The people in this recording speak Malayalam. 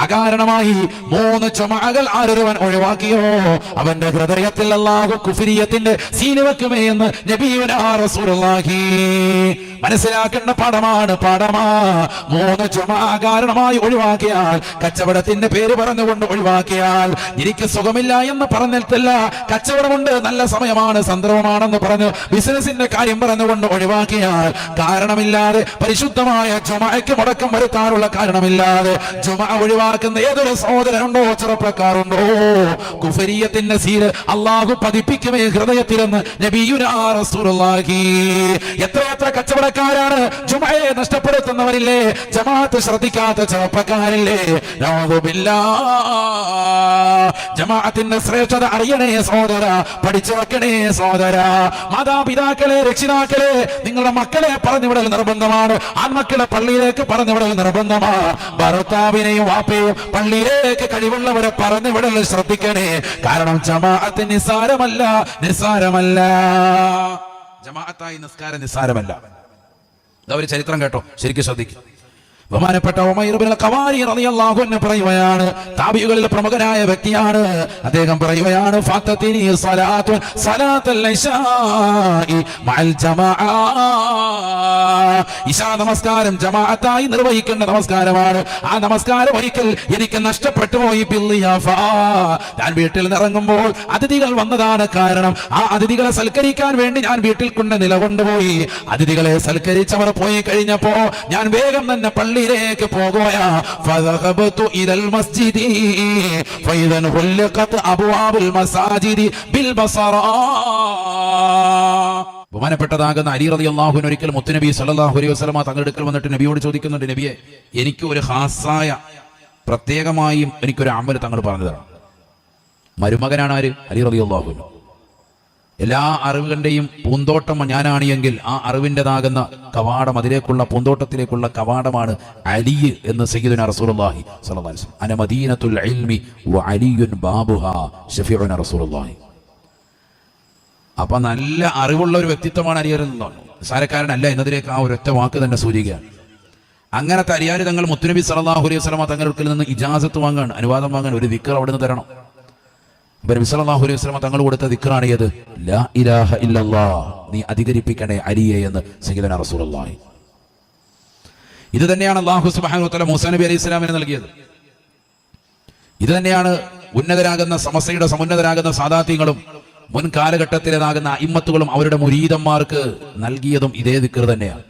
അകാരണമായി മൂന്ന് ചുമകൾ ആരൊരുവൻ ഒഴിവാക്കിയോ? അവന്റെ ഹൃദയത്തിൽ അല്ലാഹു കുഫിരിയത്തിന്റെ സീന് വെക്കുമേ എന്ന് റസൂലുള്ളാഹി. മനസ്സിലാക്കേണ്ട പാഠമാണ് പാഠമാ. മൂന്ന് ചുമ കാരണമായി ഒഴിവാക്കിയാൽ കച്ചവടത്തിന്റെ പേര് പറഞ്ഞുകൊണ്ട് ഒഴിവാക്കിയാൽ എനിക്ക് സുഖമില്ല എന്ന് പറഞ്ഞിട്ടില്ല കച്ചവടമുണ്ട് നല്ല സമയമാണ് സന്ദർഭമാണെന്ന് പറഞ്ഞു ബിസിനസിന്റെ കാര്യം പറഞ്ഞുകൊണ്ട് ഒഴിവാക്കിയാൽ കാരണമില്ലാതെ പരിശുദ്ധമായ ചുമയ്ക്ക് മുടക്കം വരുത്താനുള്ള കാരണമില്ലാതെ ചുമ ഒഴിവാക്കുന്ന ഏതൊരു സഹോദരനുണ്ടോ ചെറുപ്പക്കാരുണ്ടോ? കുഫരിയത്തിന്റെ സീര് അള്ളാഹു പതിപ്പിക്കുമേ ഹൃദയത്തിലെന്ന് എത്ര എത്ര കച്ചവടക്കാരാണ് ചുമയെ നഷ്ടപ്പെടുത്തുന്നവരില്ലേ? ജമാഅത്ത് ശ്രദ്ധിക്കാത്ത ചെറുപ്പക്കാരില്ലേ. ജമാഅത്തിന്റെ ശ്രേഷ്ഠത അറിയണേ സഹോദര പഠിച്ചു വെക്കണേ സഹോദര. മാതാപിതാക്കളെ രക്ഷിതാക്കളെ നിങ്ങളുടെ മക്കളെ പറഞ്ഞുവിടൽ നിർബന്ധമാണ്. ആൺമക്കളെ പള്ളിയിലേക്ക് പറഞ്ഞുവിടൽ നിർബന്ധമാണ്. ഭർത്താവിനെയും വാപ്പയും പള്ളിയിലേക്ക് കഴിവുള്ളവരെ പറഞ്ഞു വിടൽ ശ്രദ്ധിക്കണേ. കാരണം ജമാഅത്ത് നിസാരമല്ല നിസാരമല്ല ജമാഅത്തായി നിസ്കാരം നിസാരമല്ല ഇതാ ഒരു ചരിത്രം കേട്ടോ. ശരിക്കും ശ്രദ്ധിക്കും. ബഹുമാനപ്പെട്ട പറയുകയാണ് താബികളിൽ പ്രമുഖനായ വ്യക്തിയാണ്. അദ്ദേഹം പറയുകയാണ് നമസ്കാരം ജമാഅത്തായി നിർവഹിക്കേണ്ട നമസ്കാരമാണ്. ആ നമസ്കാരം ഒരിക്കൽ എനിക്ക് നഷ്ടപ്പെട്ടു പോയി ഞാൻ വീട്ടിൽ നിറങ്ങുമ്പോൾ അതിഥികൾ വന്നതാണ് കാരണം. ആ അതിഥികളെ സൽക്കരിക്കാൻ വേണ്ടി ഞാൻ വീട്ടിൽ കൊണ്ട് നിലകൊണ്ടുപോയി. അതിഥികളെ സൽക്കരിച്ചവർ പോയി കഴിഞ്ഞപ്പോ ഞാൻ വേഗം തന്നെ പള്ളിയിലേക്ക് ബസറാ. ബഹുമാനപ്പെട്ടതാകുന്ന അലി റതി അള്ളാഹുവിന് ഒരിക്കൽ മുത്തുനബി സല്ലല്ലാഹു അലൈഹി വസ്ലമ തങ്ങളുടെ അടുക്കൽ വന്നിട്ട് നബിയോട് ചോദിക്കുന്നുണ്ട് നബിയെ എനിക്ക് ഒരു ഹാസായ പ്രത്യേകമായും എനിക്കൊരു അമ്മര് തങ്ങൾ പറഞ്ഞു തരണം മരുമകനാണ് ആര്? അലി റതി എല്ലാ അറിവുകളുടെയും പൂന്തോട്ടം ഞാനാണ് എങ്കിൽ ആ അറിവിന്റെതാകുന്ന കവാടം അതിലേക്കുള്ള പൂന്തോട്ടത്തിലേക്കുള്ള കവാടമാണ് അലി എന്ന് സയ്യിദുന റസൂലുള്ളാഹി സ്വല്ലല്ലാഹി അലൈഹി വസല്ലം. അന മദീനത്തുൽ ഇൽമി വ അലിയുൻ ബാബുഹാ ഷഫീഉന റസൂലുള്ളാഹി. അപ്പൊ നല്ല അറിവുള്ള ഒരു വ്യക്തിത്വമാണ് അരിയരെന്നാണ് നിസാരക്കാരനല്ല എന്നതിലേക്ക് ആ ഒരൊറ്റ വാക്ക് തന്നെ സൂചിക്കുകയാണ്. അങ്ങനത്തെ അരിയാരി തങ്ങൾ മുത്തുനബി സല്ലല്ലാഹു അലൈഹി വസല്ലമ തങ്ങൾക്ക് നിന്ന് ഇജാസത്ത് വാങ്ങാൻ അനുവാദം വാങ്ങാൻ ഒരു ദിക്കർ അവിടെ നിന്ന് തരണം. ഇപ്പൊ നബി സല്ലല്ലാഹു അലൈഹി വസല്ലമ തങ്ങൾ കൊടുത്ത ദിക്റാണ് ലാ ഇലാഹ ഇല്ലല്ലാ. നീ അധികരിപ്പിക്കണേ അരിയെ എന്ന് സയ്യിദന റസൂലുള്ളാഹി. ഇത് തന്നെയാണ് അല്ലാഹു സുബ്ഹാനഹു വതആല മൂസാ നബി അലൈഹി സ്വലാമിന് നൽകിയത്. ഇത് തന്നെയാണ് ഉന്നതരാകുന്ന സമസ്തയുടെ സമുന്നതരാകുന്ന സാദാത്യങ്ങളും മുൻ കാലഘട്ടത്തിലേതാകുന്ന ഇമ്മത്തുകളും അവരുടെ മുരീതന്മാർക്ക് നൽകിയതും ഇതേ ദിക്കർ തന്നെയാണ്.